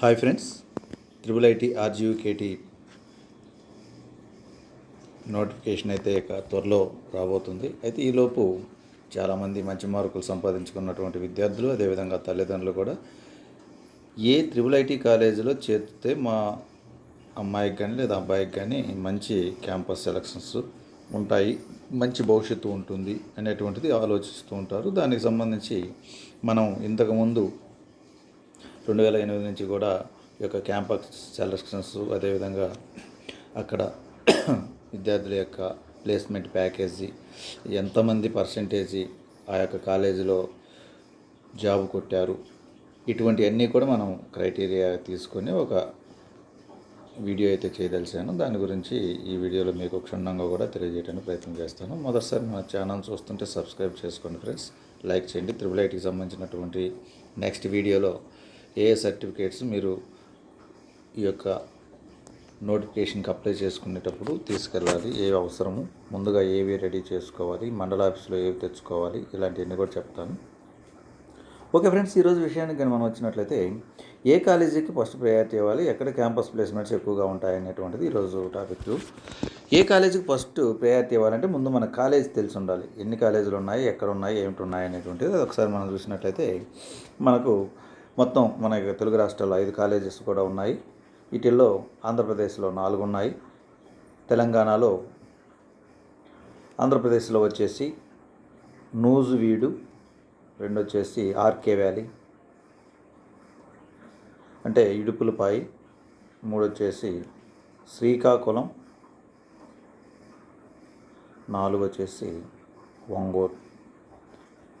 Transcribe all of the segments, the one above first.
Hi friends triple IT RGUKT notification అయితే త్వరలో రాబోతుంది. అయితే ఈలోపు చాలామంది మంచి మార్కులు సంపాదించుకున్నటువంటి విద్యార్థులు అదేవిధంగా తల్లిదండ్రులు కూడా ఏ త్రిబుల్ ఐటీ కాలేజీలో చేరితే మా అమ్మాయికి కానీ లేదా అబ్బాయికి కానీ మంచి క్యాంపస్ సెలక్షన్స్ ఉంటాయి మంచి భవిష్యత్తు ఉంటుంది అనేటువంటిది ఆలోచిస్తూ ఉంటారు. దానికి సంబంధించి మనం ఇంతకుముందు రెండు వేల ఎనిమిది నుంచి కూడా ఈ యొక్క క్యాంపస్ సెలక్షన్స్ అదేవిధంగా అక్కడ విద్యార్థుల యొక్క ప్లేస్మెంట్ ప్యాకేజీ ఎంతమంది పర్సంటేజీ ఆ యొక్క కాలేజీలో జాబ్ కొట్టారు ఇటువంటివన్నీ కూడా మనం క్రైటీరియా తీసుకొని ఒక వీడియో అయితే చేయదలిచాను. దాని గురించి ఈ వీడియోలో మీకు క్షుణ్ణంగా కూడా తెలియజేయడానికి ప్రయత్నం చేస్తాను. మొదటిసారి మన ఛానల్ చూస్తుంటే సబ్స్క్రైబ్ చేసుకోండి ఫ్రెండ్స్. లైక్ చేయండి. త్రిబుల్ ఐటీకి సంబంధించినటువంటి నెక్స్ట్ వీడియోలో ఏ సర్టిఫికేట్స్ మీరు ఈ యొక్క నోటిఫికేషన్కి అప్లై చేసుకునేటప్పుడు తీసుకెళ్ళాలి ఏ అవసరము ముందుగా ఏవి రెడీ చేసుకోవాలి మండల ఆఫీస్లో ఏవి తెచ్చుకోవాలి ఇలాంటివన్నీ కూడా చెప్తాను. ఓకే ఫ్రెండ్స్ ఈరోజు విషయానికి కానీ మనం వచ్చినట్లయితే ఏ కాలేజీకి ఫస్ట్ ప్రయారిటీ ఇవ్వాలి ఎక్కడ క్యాంపస్ ప్లేస్మెంట్స్ ఎక్కువగా ఉంటాయి అనేటువంటిది ఈరోజు టాపిక్ ఏ కాలేజీకి ఫస్ట్ ప్రయారిటీ ఇవ్వాలంటే ముందు మన కాలేజ్ తెలిసి ఉండాలి. ఎన్ని కాలేజీలు ఉన్నాయి ఎక్కడ ఉన్నాయి ఏమిటి ఉన్నాయి అనేటువంటిది అది ఒకసారి మనం చూసినట్లయితే మనకు మొత్తం మన తెలుగు రాష్ట్రాల్లో ఐదు కాలేజెస్ కూడా ఉన్నాయి. వీటిల్లో ఆంధ్రప్రదేశ్లో నాలుగు ఉన్నాయి. తెలంగాణలో ఆంధ్రప్రదేశ్లో వచ్చేసి నూజువీడు రెండు వచ్చేసి ఆర్కే వ్యాలీ అంటే ఇడుపులపాయి మూడు వచ్చేసి శ్రీకాకుళం నాలుగు వచ్చేసి ఒంగోలు.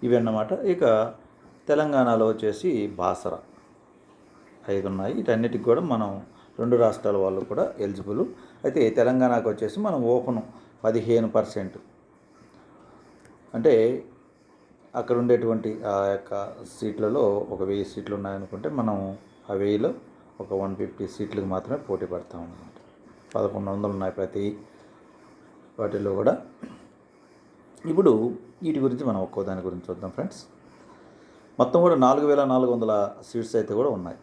ఇవి అన్నమాట ఇక తెలంగాణలో వచ్చేసి బాసర ఐదు ఉన్నాయి వీటన్నిటికి కూడా మనం రెండు రాష్ట్రాల వాళ్ళు కూడా ఎలిజిబుల్. అయితే తెలంగాణకు వచ్చేసి మనం ఓపెన్ పదిహేను పర్సెంట్. అంటే అక్కడ ఉండేటువంటి ఆ యొక్క సీట్లలో ఒక వెయ్యి సీట్లు ఉన్నాయనుకుంటే మనం ఆ వెయ్యిలో ఒక వన్ ఫిఫ్టీ సీట్లకు మాత్రమే పోటీ పడతాం అన్నమాట. పదకొండు వందలు ఉన్నాయి ప్రతి వాటిల్లో కూడా. ఇప్పుడు వీటి గురించి మనం ఒక్కో దాని గురించి చూద్దాం ఫ్రెండ్స్. మొత్తం కూడా నాలుగు వేల నాలుగు వందల సీట్స్ అయితే కూడా ఉన్నాయి.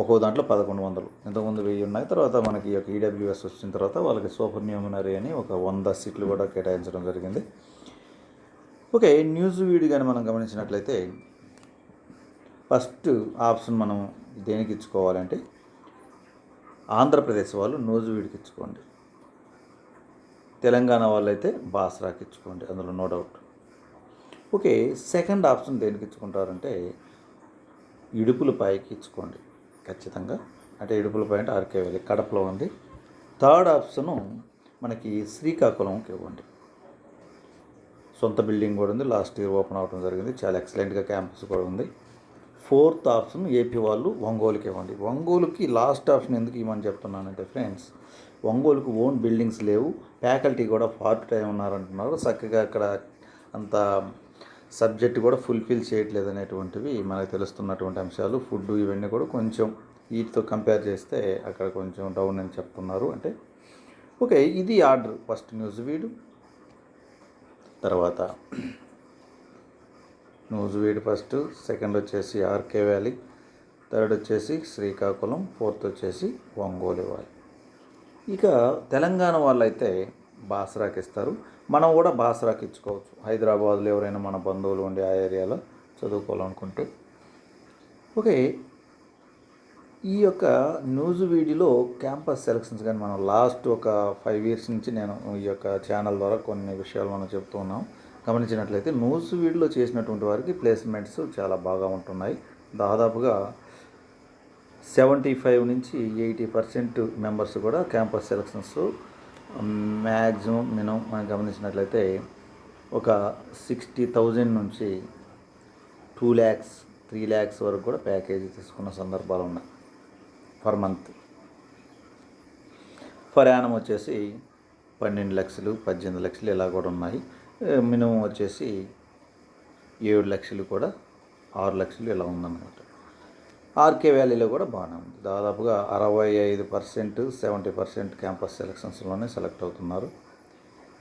ఒక్కో దాంట్లో పదకొండు వందలు. ఇంతకుముందు వెయ్యి ఉన్నాయి. తర్వాత మనకి ఈ యొక్క ఈడబ్ల్యూఎస్ వచ్చిన తర్వాత వాళ్ళకి సూపర్ న్యూమినరీ అని ఒక వంద సీట్లు కూడా కేటాయించడం జరిగింది. ఓకే న్యూస్ వీడియో కానీ మనం గమనించినట్లయితే ఫస్ట్ ఆప్షన్ మనం దేనికి ఇచ్చుకోవాలంటే ఆంధ్రప్రదేశ్ వాళ్ళు న్యూస్ వీడికి ఇచ్చుకోండి. తెలంగాణ వాళ్ళు అయితే బాసరాకి ఇచ్చుకోండి. అందులో no doubt. Okay second option దేనికి ఇచ్చుకుంటారంటే ఇడుపులపాయకి ఇచ్చుకోండి ఖచ్చితంగా. అంటే ఇడుపులపాయ అంటే ఆర్కే వ్యాలీ కడపలో ఉంది. థర్డ్ ఆప్షను మనకి శ్రీకాకుళంకి ఇవ్వండి. సొంత బిల్డింగ్ కూడా ఉంది లాస్ట్ ఇయర్ ఓపెన్ అవడం జరిగింది చాలా ఎక్సలెంట్గా క్యాంపస్ కూడా ఉంది. ఫోర్త్ ఆప్షన్ ఏపీ వాళ్ళు ఒంగోలుకి ఇవ్వండి. ఒంగోలుకి లాస్ట్ ఆప్షన్ ఎందుకు ఇవ్వమని చెప్తున్నానంటే ఫ్రెండ్స్ ఒంగోలుకు ఓన్ బిల్డింగ్స్ లేవు ఫ్యాకల్టీ కూడా పార్ట్ టైం ఉన్నారంటున్నారు చక్కగా అక్కడ అంత సబ్జెక్ట్ కూడా ఫుల్ఫిల్ చేయట్లేదు అనేటువంటివి మనకు తెలుస్తున్నటువంటి అంశాలు. ఫుడ్ ఇవన్నీ కూడా కొంచెం వీటితో కంపేర్ చేస్తే అక్కడ కొంచెం డౌన్ అని చెప్తున్నారు. అంటే ఓకే ఇది ఆర్డర్. ఫస్ట్ న్యూస్ వీడు. తర్వాత న్యూస్ వీడు ఫస్ట్. సెకండ్ వచ్చేసి ఆర్కే వ్యాలీ. థర్డ్ వచ్చేసి శ్రీకాకుళం. ఫోర్త్ వచ్చేసి ఒంగోలు వ్యాలీ. ఇక తెలంగాణ వాళ్ళైతే బాసరాకి ఇస్తారు. మనం కూడా బాసరాకి ఇచ్చుకోవచ్చు. హైదరాబాద్లో ఎవరైనా మన బంధువులు ఉండే ఆ ఏరియాలో చదువుకోవాలనుకుంటే. ఓకే. ఈ యొక్క న్యూస్ వీడియోలో క్యాంపస్ సెలక్షన్స్ కానీ మనం లాస్ట్ ఒక ఫైవ్ ఇయర్స్ నుంచి నేను ఈ యొక్క ఛానల్ ద్వారా కొన్ని విషయాలు మనం చెప్తూ ఉన్నాం. గమనించినట్లయితే న్యూస్ వీడియోలో చేసినటువంటి వారికి ప్లేస్మెంట్స్ చాలా బాగా ఉంటున్నాయి. దాదాపుగా సెవెంటీ ఫైవ్ నుంచి ఎయిటీ పర్సెంట్ మెంబర్స్ కూడా క్యాంపస్ సెలక్షన్స్ మ్యాక్సిమం మినిమం మనం గమనించినట్లయితే ఒక సిక్స్టీ థౌజండ్ నుంచి టూ ల్యాక్స్ త్రీ ల్యాక్స్ వరకు కూడా ప్యాకేజీ తీసుకున్న సందర్భాలు ఉన్నాయి పర్ మంత్. ఫర్ యానం వచ్చేసి పన్నెండు లక్షలు పద్దెనిమిది లక్షలు ఇలా కూడా ఉన్నాయి. మినిమం వచ్చేసి ఏడు లక్షలు కూడా ఆరు లక్షలు ఇలా ఉందన్నమాట. ఆర్కే వ్యాలీలో కూడా బాగానే ఉంది. దాదాపుగా అరవై ఐదు పర్సెంట్ సెవెంటీ పర్సెంట్ క్యాంపస్ సెలక్షన్స్లోనే సెలెక్ట్ అవుతున్నారు.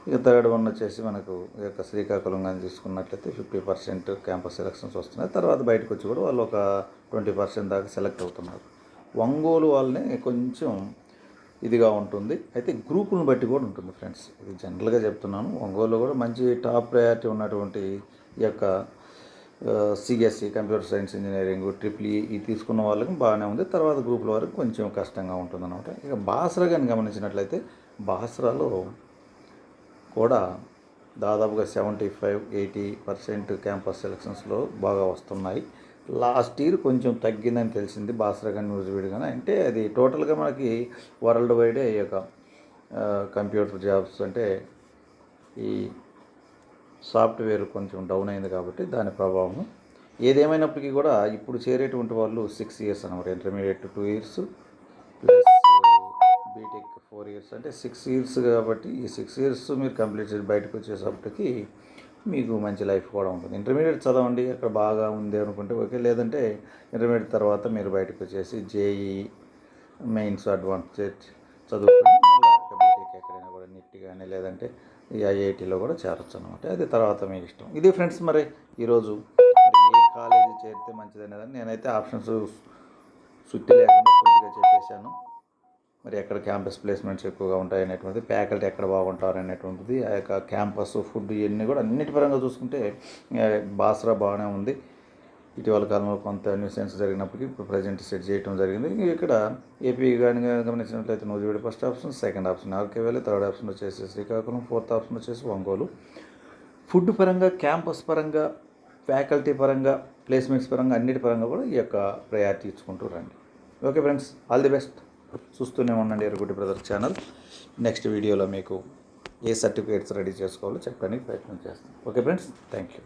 ఇక థర్డ్ వన్ వచ్చేసి మనకు ఈ యొక్క శ్రీకాకుళం కానీ తీసుకున్నట్లయితే ఫిఫ్టీ పర్సెంట్ క్యాంపస్ సెలక్షన్స్ వస్తున్నాయి. తర్వాత బయటకు వచ్చి కూడా వాళ్ళు ఒక ట్వంటీ పర్సెంట్ దాకా సెలెక్ట్ అవుతున్నారు. ఒంగోలు వాళ్ళనే కొంచెం ఇదిగా ఉంటుంది. అయితే గ్రూపులను బట్టి కూడా ఉంటుంది ఫ్రెండ్స్. ఇది జనరల్గా చెప్తున్నాను. ఒంగోలు కూడా మంచి టాప్ ప్రయారిటీ ఉన్నటువంటి ఈ యొక్క CSC computer science engineering triple e, ఈ తీసుకున్న వాళ్ళకి బాగానే ఉంది. తర్వాత గ్రూపుల వరకు కొంచెం కష్టంగా ఉంటుంది అనమాట ఇక బాసరా కానీ గమనించినట్లయితే బాసరాలో కూడా దాదాపుగా seventy five eighty percent campus సెలక్షన్స్లో బాగా వస్తున్నాయి. లాస్ట్ ఇయర్ కొంచెం తగ్గిందని తెలిసింది బాసరా కానీ న్యూజివీడ్ కానీ అంటే అది టోటల్గా మనకి వరల్డ్ వైడే ఈ యొక్క కంప్యూటర్ జాబ్స్ అంటే ఈ సాఫ్ట్వేర్ కొంచెం డౌన్ అయింది కాబట్టి దాని ప్రభావం ఏదేమైనప్పటికీ కూడా ఇప్పుడు చేరేటువంటి వాళ్ళు సిక్స్ ఇయర్స్ అనమాట. Intermediate two years plus BTech four years అంటే సిక్స్ ఇయర్స్ కాబట్టి ఈ సిక్స్ ఇయర్స్ మీరు కంప్లీట్ చేసి బయటకు వచ్చేసప్పటికి మీకు మంచి లైఫ్ కూడా ఉంటుంది. ఇంటర్మీడియట్ చదవండి అక్కడ బాగా ఉంది అనుకుంటే ఓకే. లేదంటే ఇంటర్మీడియట్ తర్వాత మీరు బయటకు వచ్చేసి జేఈ మెయిన్స్ అడ్వాన్స్ చదువుకొని ఈ ఐఐటిలో కూడా చేరొచ్చు అనమాట అది తర్వాత మీ ఇష్టం. ఇది ఫ్రెండ్స్ మరి ఈరోజు ఏ కాలేజీ చేరితే మంచిది అనేదని నేనైతే ఆప్షన్స్ సుత్తి లేకుండా సూటిగా చెప్పేశాను. మరి ఎక్కడ క్యాంపస్ ప్లేస్మెంట్స్ ఎక్కువగా ఉంటాయి అనేటువంటిది ఫ్యాకల్టీ ఎక్కడ బాగుంటారు అనేటువంటిది ఆ యొక్క క్యాంపస్ ఫుడ్ ఇవన్నీ కూడా అన్నిటి పరంగా చూసుకుంటే బాసరా బాగానే ఉంది. ఇటీవల కాలంలో కొంత న్యూసెన్స్ జరిగినప్పటికీ ఇప్పుడు ప్రజెంట్ సెట్ చేయడం జరిగింది. ఇక్కడ ఏపీ కానీ గమనించినట్లయితే Nuzvid first option second option RK valley third option వచ్చేసి శ్రీకాకుళం ఫోర్త్ ఆప్షన్ వచ్చేసి ఒంగోలు. ఫుడ్ పరంగా క్యాంపస్ పరంగా ఫ్యాకల్టీ పరంగా ప్లేస్మెంట్స్ పరంగా అన్నిటి పరంగా కూడా ఈ యొక్క ప్రయారిటీ ఇచ్చుకుంటూ రండి. Okay friends all the best. చూస్తూనే ఉండండి ఎరుగుడి బ్రదర్ ఛానల్. నెక్స్ట్ వీడియోలో మీకు ఏ సర్టిఫికేట్స్ రెడీ చేసుకోవాలో చెప్పడానికి ప్రయత్నం చేస్తాను ఓకే ఫ్రెండ్స్ థ్యాంక్ యూ.